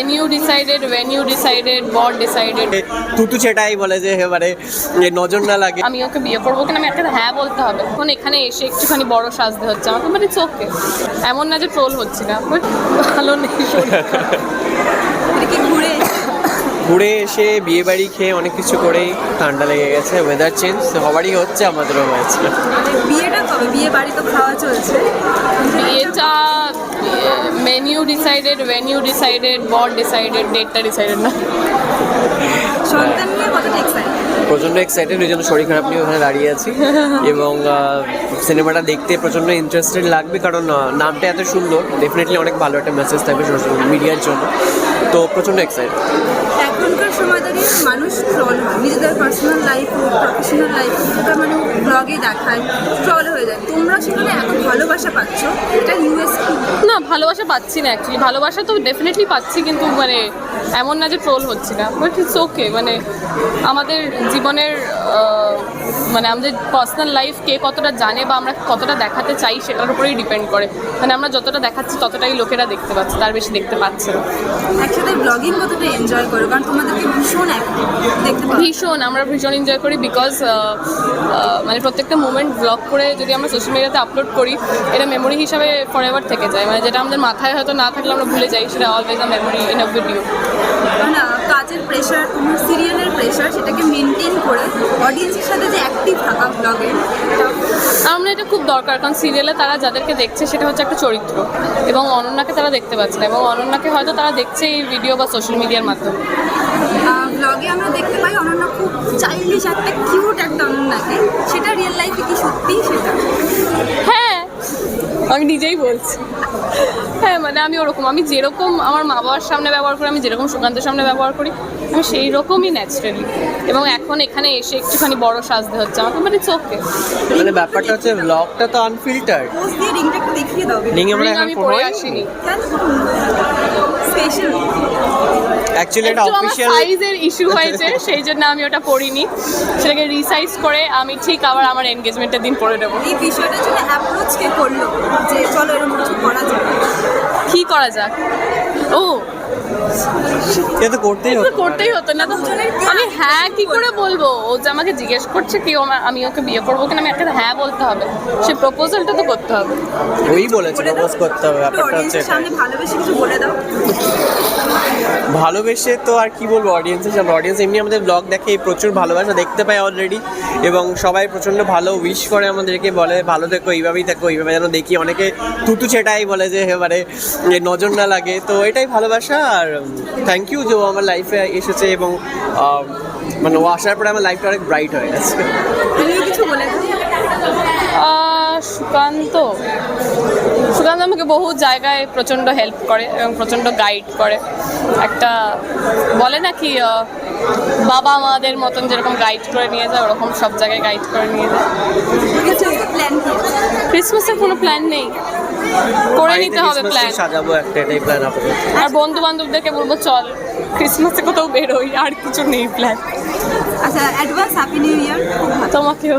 Menu decided venue decided বর decided তুতু সেটাই বলে যে এবারে যে নজর না লাগে। আমি ওকে বিয়ে করব কিনা আমি একটা হ্যাঁ বলতে হবে। এখন এখানে এসে একটুখানি বড় সাজতে হচ্ছে আমাকে মানে চোখে এমন না যে ট্রোল হচ্ছে না but ভালো নেই। শরীরটা। ঘুরে এসে? বিয়ে বাড়ি খেয়ে অনেক কিছু করেই ঠান্ডা লেগে গেছে ওয়েদার চেঞ্জ হবারই হচ্ছে আমাদেরও হয়েছে। বিয়েটা কবে? বিয়ে বাড়ি তো খাওয়া চলছে। মেনিউ ডিসাইডেড ভেনিউ ডিসাইডেড বর ডিসাইডেড ডেটটা ডিসাইডেড না। সন্তান নিয়ে কতটা এক্সাইটেড প্রচণ্ড এক্সাইটেড ওই জন্য শরীর খারাপ নিয়ে ওখানে দাঁড়িয়ে আছি। এবং সিনেমাটা দেখতে প্রচণ্ড ইন্টারেস্টেড লাগবে কারণ নামটা এত সুন্দর ডেফিনেটলি অনেক ভালো একটা মেসেজ থাকবে সোশ্যাল মিডিয়ার জন্য। তো প্রচণ্ড এক্সাইটেড এখনকার সময় দাঁড়িয়ে মানুষ ট্রল হয়। নিজেদের পার্সোনাল লাইফ হোক প্রফেশনাল লাইফ হোক মানে ব্লগে দেখায় ট্রল তোমরা সেখানে এত ভালোবাসা পাচ্ছ? এটা ইউএসপি না ভালোবাসা পাচ্ছি না অ্যাকচুয়ালি ভালোবাসা তো ডেফিনেটলি পাচ্ছি কিন্তু মানে এমন না যে ট্রোল হচ্ছে না। বাট ইটস ওকে মানে আমাদের জীবনের মানে আমাদের পার্সোনাল লাইফ কে কতটা জানে বা আমরা কতটা দেখাতে চাই সেটার উপরেই ডিপেন্ড করে। মানে আমরা যতটা দেখাচ্ছি ততটাই লোকেরা দেখতে পাচ্ছে তার বেশি দেখতে পাচ্ছে না। একসাথে ব্লগিং কতটা এনজয় করো? কারণ তোমাদেরকে ভীষণ দেখতে ভীষণ আমরা ভীষণ এনজয় করি বিকজ মানে প্রত্যেকটা মুমেন্ট ব্লগ করে যদি আমরা সোশ্যাল মিডিয়াতে আপলোড করি এটা মেমোরি হিসাবে ফর এভার থেকে যায়। মানে যেটা আমাদের মাথায় হয়তো না থাকলে আমরা ভুলে যাই সেটা always a memory in a video ah, কাজের প্রেশার তোমার সিরিয়ালের প্রেশার সেটাকে মেনটেন করে অডিয়েন্সের সাথে যে অ্যাক্টিভ থাকা ব্লগে আমরা এটা খুব দরকার কারণ সিরিয়ালে তারা যাদেরকে দেখছে সেটা হচ্ছে একটা চরিত্র। এবং অনন্যাকে তারা দেখতে পাচ্ছে না এবং অনন্যাকে হয়তো তারা দেখছে এই ভিডিও বা সোশ্যাল মিডিয়ার মাধ্যমে। ব্লগে আমরা দেখতে পাই অনন্য খুব চাইল্ডিশ একটা কিউট একটা অনন্যাকে। সেটা রিয়েল লাইফে কি সত্যি? আমি নিজেই বলছি। হ্যাঁ মানে আমি ওরকম আমি যেরকম আমার মা বাবার সামনে ব্যবহার করি আমি যেরকম সুকান্তের সামনে ব্যবহার করি আমি সেই রকমই ন্যাচারালি এবং এখন এখানে এসে একটুখানি বড় সাজতে হচ্ছে আমাকে মানে চোখে মানে ব্যাপারটা হচ্ছে ব্লগটা তো আনফিল্টার্ড পোস্ট দিয়ে রিংটা একটু দেখিয়ে দাও। রিং আমরা এখন আমি পরে আসিনি। স্পেশাল অ্যাকচুয়ালি এটা অফিসিয়াল সাইজের ইস্যু হয়েছে সেই জন্য আমি ওটা পরিনি সেটাকে রিসাইজ করে আমি ঠিক আবার আমার এনগেজমেন্টের দিন পরে দেবো এই বিষয়টার জন্য অ্যাপ্রোচ কে করল যে চলো এরকম কিছু করা যায় কি করা যাক? ও এটা তো করতেই হতো। করতেই হতো না তো। আমি হ্যাঁ কি করে বলব? ও যে আমাকে জিজ্ঞেস করছে কি ও আমা- আমি ওকে বিয়ে করব কিনা আমি একটা হ্যাঁ বলতে হবে। সে প্রপোজালটা তো করতে হবে। ওই বলেছে প্রপোজ করতে হবে ব্যাপারটা হচ্ছে সামনে ভালোবেসে কিছু বলে দাও। ভালোবেসে তো আর কি বলব অডিয়েন্সের সামনে অডিয়েন্স এমনি আমাদের ব্লগ দেখে প্রচুর ভালোবাসা দেখতে পায় অলরেডি এবং সবাই প্রচণ্ড ভালো উইশ করে আমাদেরকে বলে ভালো থেকো এইভাবেই থাকো এইভাবে যেন দেখি। অনেকে তুতু সেটাই বলে যে এবারে নজর না লাগে। তো এটাই ভালোবাসা আর থ্যাংক ইউ যে ও আমার লাইফে এসেছে এবং মানে ও আসার পরে আমার লাইফটা অনেক ব্রাইট হয়ে গেছে। কিছু সুকান্ত। সুকান্ত আমাকে বহু জায়গায় প্রচণ্ড হেল্প করে এবং প্রচণ্ড গাইড করে। একটা বলে না কি বাবা মাদের মতন যেরকম গাইড করে নিয়ে যায় ওরকম সব জায়গায় গাইড করে নিয়ে যায়। প্ল্যান ক্রিসমাসের কোনো প্ল্যান নেই। করে নিতে হবে প্ল্যান সাজাবো একটা এটাই প্ল্যান আর বন্ধু বান্ধবদেরকে বলব চল ক্রিসমাসে কোথাও বেরোই আর কিছু নেই প্ল্যান আচ্ছা অ্যাডভান্স হ্যাপি নিউ ইয়ার তোমাকেও।